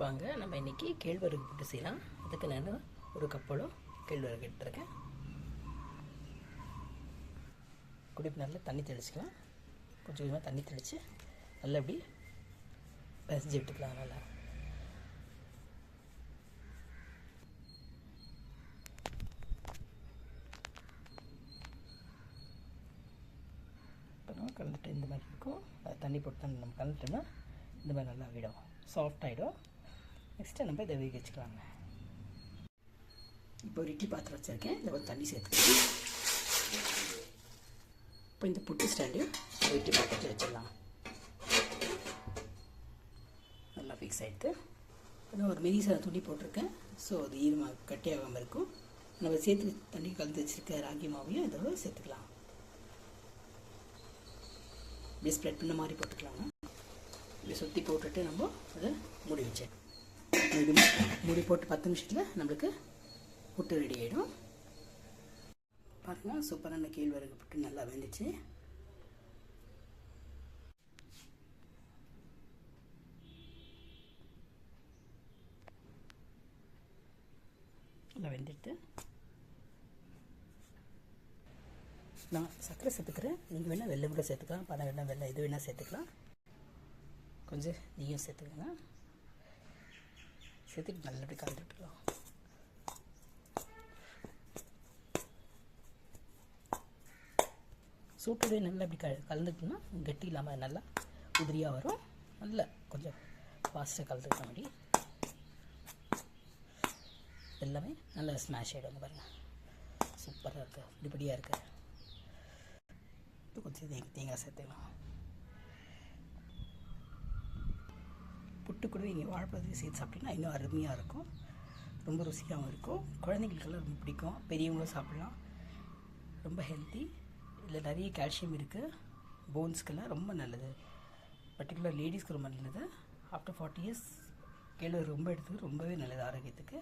வாங்க நம்ம இன்றைக்கி கேழ்வரகு புட்டு செய்யலாம். அதுக்கு நான் ஒரு கப்பலும் கேழ்வரகு எடுத்துருக்கேன். குடிப்பு நல்லா தண்ணி தெளிச்சிக்கலாம். கொஞ்சம் கொஞ்சமாக தண்ணி தெளித்து நல்லா இப்படி பிசைஞ்சு விட்டுக்கலாம் நல்லா. அப்புறம் கலந்துட்டு இந்த மாதிரி இருக்கும். அது தண்ணி போட்டு தான் நம்ம கலந்துட்டோம்னா இந்த மாதிரி நல்லா விடும் சாஃப்ட் ஆகிடும். நெக்ஸ்ட்டு நம்ம இதை வேக வச்சுக்கலாங்க. இப்போ ஒரு இட்லி பாத்திரம் வச்சுருக்கேன். இதில் ஒரு தண்ணி சேர்த்துக்கலாம் இப்போ இந்த புட்டு ஸ்டாண்டையும் ஒரு இட்லி பாத்திரத்தில் வச்சிடலாம். நல்லா ஃபிக்ஸ் ஆகிட்டு அதுவும் ஒரு மெரிசான துணி போட்டிருக்கேன். ஸோ அது ஈரமாக கட்டியாகாமல் இருக்கும். நம்ம சேர்த்து தண்ணி கலந்து வச்சுருக்க ராகி மாவையும் இதோட சேர்த்துக்கலாம். இப்படி ஸ்ப்ரெட் பண்ண மாதிரி போட்டுக்கலாங்க. இப்படி சுற்றி போட்டுட்டு நம்ம அதை மூடி வச்சேன் இது மூடி போட்டு பத்து நிமிஷத்தில் நம்மளுக்கு புட்டு ரெடி ஆகிடும் பாருங்கள் சூப்பரான கேழ்வரகு புட்டு நல்லா வெந்துச்சு. நல்லா வெந்துட்டு நான் சர்க்கரை சேர்த்துக்கிறேன். நீங்கள் வேணால் வெள்ளை கூட சேர்த்துக்கலாம். பணம் வேணால் வெள்ளை எது வேணால் சேர்த்துக்கலாம். கொஞ்சம் நெய்யும் சேர்த்துக்கோங்க. சேர்த்துட்டு நல்லபடி கலந்து விட்டுக்கலாம் சூட்டுடைய நல்லா இப்படி க கலந்துட்டோம்னா கட்டி இல்லாமல் நல்லா உதிரியாக வரும். நல்லா கொஞ்சம் ஃபாஸ்ட்டாக கலந்துக்கலாம் மாதிரி எல்லாமே நல்லா ஸ்மாஷ் ஆகிடும் பாருங்கள் சூப்பராக இருக்குது இப்படிப்படியாக இருக்குது கொஞ்சம் தேங்காய் தேங்காய் சேர்த்துக்கலாம். புட்டு கூட நீங்கள் வாழைப்பழத்துக்கு சேர்த்து சாப்பிட்டீங்கன்னா இன்னும் அருமையாக இருக்கும். ரொம்ப ருசியாகவும் இருக்கும். குழந்தைங்களுக்கெல்லாம் ரொம்ப பிடிக்கும். பெரியவங்களும் சாப்பிட்லாம். ரொம்ப ஹெல்த்தி இதில் நிறைய கால்சியம் இருக்குது போன்ஸ்க்கெல்லாம் ரொம்ப நல்லது. பர்டிகுலர் லேடிஸ்க்கு ரொம்ப நல்லது. ஆஃப்டர் ஃபார்ட்டி இயர்ஸ் கேழ்வரகு ரொம்ப எடுத்துக்கு ரொம்பவே நல்லது ஆரோக்கியத்துக்கு.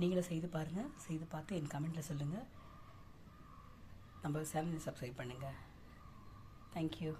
நீங்களும் செய்து பாருங்கள் செய்து பார்த்து என் கமெண்ட்டில் சொல்லுங்கள் நம்ம சேனலை சப்ஸ்கிரைப் பண்ணுங்கள் தேங்க்யூ